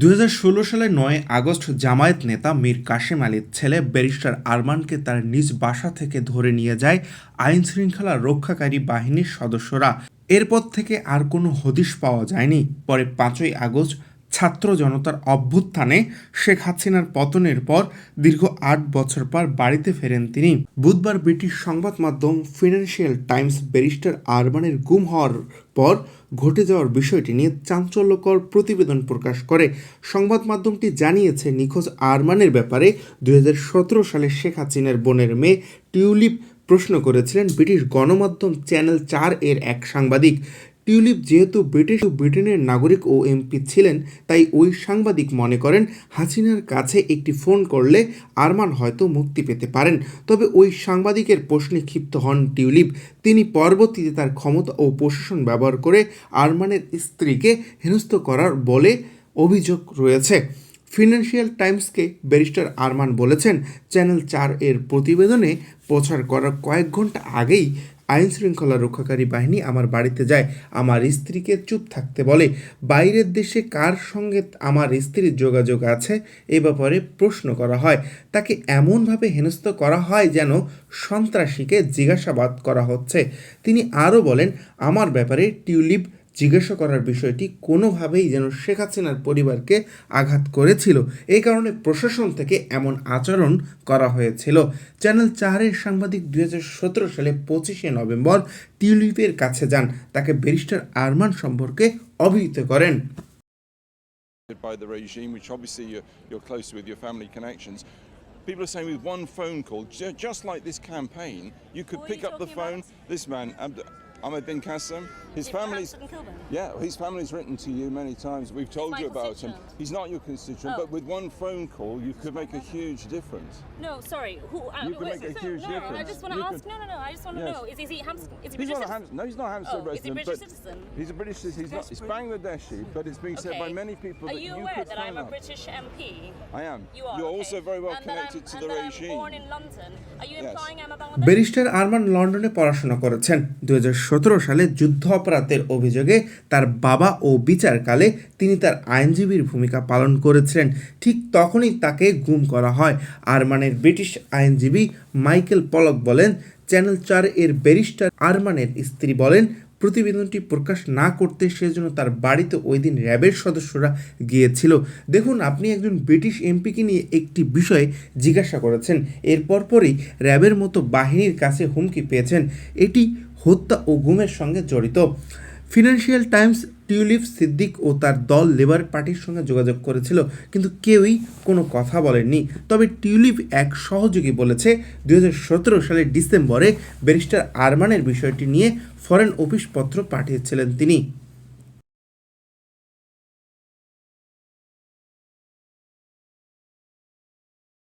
দুই সালের নয় আগস্ট জামায়াত নেতা মীর কাশেম আলীর ছেলে ব্যারিস্টার আরমানকে তার নিজ বাসা থেকে ধরে নিয়ে যায় আইন শৃঙ্খলা রক্ষাকারী বাহিনীর সদস্যরা। এরপর থেকে আর কোনো হদিশ পাওয়া যায়নি। পরে পাঁচই আগস্ট ছাত্র জনতার অভ্যুত্থানে শেখ হাসিনার পতনের পর দীর্ঘ আট বছর পর বাড়িতে ফেরেন তিনি। বুধবার ব্রিটিশ সংবাদ মাধ্যম ফিনান্সিয়াল টাইমস ব্যারিস্টার আরবানের গুম হওয়ার পর ঘটে যাওয়ার বিষয়টি নিয়ে চাঞ্চল্যকর প্রতিবেদন প্রকাশ করে। সংবাদ মাধ্যমটি জানিয়েছে, নিখোঁজ আরমানের ব্যাপারে দুই হাজার সতেরো সালে শেখ হাসিনার বোনের মেয়ে টিউলিপ প্রশ্ন করেছিলেন ব্রিটিশ গণমাধ্যম চ্যানেল চার এর এক সাংবাদিক। টিউলিপ যেহেতু ব্রিটিশ ব্রিটেনের নাগরিক ও এমপি ছিলেন, তাই ওই সাংবাদিক মনে করেন হাসিনার কাছে একটি ফোন করলে আরমান হয়তো মুক্তি পেতে পারেন। তবে ওই সাংবাদিকের প্রশ্নে ক্ষিপ্ত হন টিউলিপ। তিনি পরবর্তীতে তার ক্ষমতা ও প্রশাসন ব্যবহার করে আরমানের স্ত্রীকে হেনস্থ করার বলে অভিযোগ রয়েছে। ফিনান্সিয়াল টাইমসকে ব্যারিস্টার আরমান বলেছেন, চ্যানেল চার এর প্রতিবেদনে প্রচার করার কয়েক ঘণ্টা আগেই আইন শৃঙ্খলা রক্ষাকারী বাহিনী আমার বাড়িতে যায়, আমার স্ত্রীকে চুপ থাকতে বলে। বাইরের দেশে কার সঙ্গে আমার স্ত্রীর যোগাযোগ আছে এ ব্যাপারে প্রশ্ন করা হয়। তাকে এমনভাবে হেনস্থ করা হয় যেন সন্ত্রাসীকে জিজ্ঞাসাবাদ করা হচ্ছে। তিনি আরও বলেন, আমার ব্যাপারে টিউলিপ জিজ্ঞাসা করার বিষয়টি কোনোভাবেই যেন শেখ হাসিনার পরিবারকে আঘাত করেছিল এই কারণে প্রশাসন থেকে এমন আচরণ করা হয়েছিল চ্যানেল চারের সাংবাদিক দুই হাজার সতেরো সালে পঁচিশে নভেম্বর টিউলিপের কাছে যান তাকে ব্যারিস্টার আরমান সম্পর্কে অবহিত করেন by the regime, which obviously you're, you're close with your family connections. People are saying with one phone call, ju- just like this campaign, you could Who pick you up the phone. about? This man, Abd- Ahmed bin Qasim, his Did you family's. Hampton kill them? Yeah, his family's written to you many times. We've told my you about him. constituent. He's not your constituent, Oh. but with one phone call, you could make a huge difference. No, sorry. Who? Uh, You can wait, make a no, huge no, difference. I just want You to ask. can- No, no, no. I just want to Yes. know. Is, is he Hampton? Is he He's British? not a citizen? Ham- no, he's not a Hampstead Oh, is he resident, British but citizen? he's a British citizen. He's not. He's Bangladeshi, but it's being said by Okay. many people Are that you you aware could that I'm phone a up. British MP? I am. You are. You're okay. also very well and that connected I'm, to and the that I'm regime. born in London. Are you Yes. implying I'm a Bangladeshi? Barrister Arman লন্ডনে পড়াশোনা করেছেন দু সালে যুদ্ধ অপরাধের অভিযোগে তার বাবা ও বিচারকালে তিনি তার আইনজীবীর ভূমিকা পালন করেছিলেন। ঠিক তখনই তাকে গুম করা হয়। আরমানের ব্রিটিশ আইনজীবী মাইকেল পলক বলেন, চ্যানেল চার এর ব্যারিস্টার আরমানের স্ত্রী বলেন প্রতিবেদনটি প্রকাশ না করতে সেজন্য তার বাড়িতে ওই দিন র্যাবের সদস্যরা গিয়েছিল। দেখুন, আপনি একজন ব্রিটিশ এমপিকে নিয়ে একটি বিষয়ে জিজ্ঞাসা করেছেন। এরপর পরপরই র্যাবের মতো বাহিনীর কাছে হুমকি পেয়েছেন। এটি হত্যা ও গুমের সঙ্গে জড়িত। ফিনান্সিয়াল টাইমস টিউলিপ সিদ্দিক ও তার দল লেবার পার্টির সঙ্গে যোগাযোগ করেছিল, কিন্তু কেউই কোনো কথা বলেননি। তবে টিউলিপ এক সহযোগী বলেছে দু হাজার সতেরো সালের ডিসেম্বরে ব্যারিস্টার আরমানের বিষয়টি নিয়ে ফরেন অফিস পত্র পাঠিয়েছিলেন তিনি।